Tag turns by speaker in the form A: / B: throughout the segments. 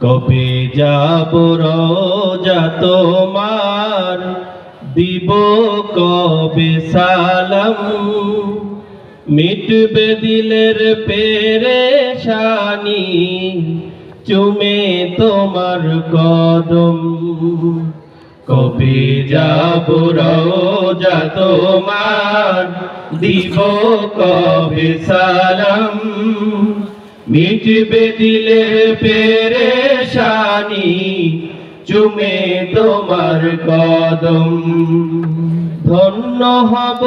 A: কবে যাব রোজা তোমার? দিব কবে সালাম? মিটবে দিলের পেরেশানি, চুমে তোমার কদম। কবে যাব রোজা তোমার? দিব কবে সালাম? মিটবে দিলের পেরেশানি চুমে তোমার কদম। ধন্য হব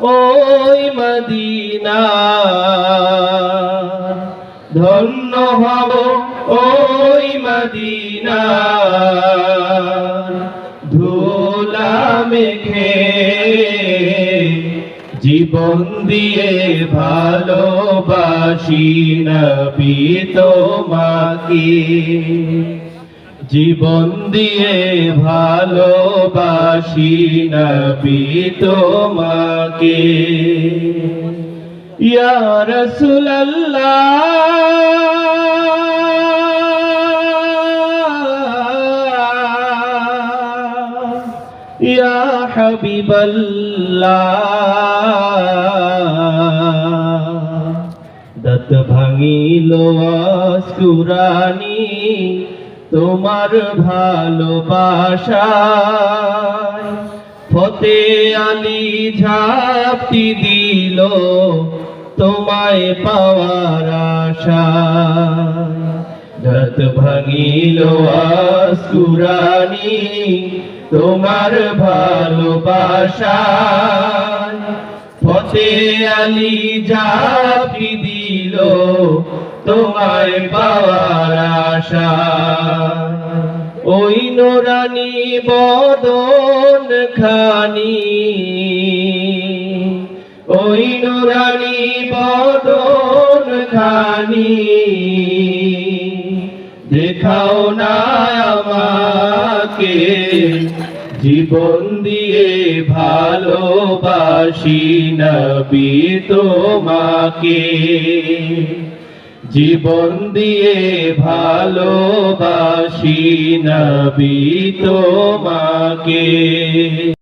A: ওই মদিনা। ধন্য হব ওই মদিনা। ধুলা মেঘে জীবন দিয়ে ভালোবাসি নবী তোমাকে। জীবন দিয়ে ভালোবাসি নবী তোমাকে। ইয়া রাসূলুল্লাহ। ইয়া হাবিবাল্লাহ। দত ভাঙিল আস্কুরানি তোমার ভালোবাসায়। ফতে আলী ঝাপটি দিল তোমায় পাওয়ার আশায়। দত ভাঙিল আস্কুরানি তোমার ভালোবাসায় ফতে আলী জাপি দিল তোমায় পাওয়ার আশা। ওই নোরানি বদন খানি, ওই নোরানি বদন খানি। দেখাও না আমাকে জীবন দিয়ে ভালোবাসি নবী তোমাকে। জীবন দিয়ে ভালোবাসি নবী তোমাকে।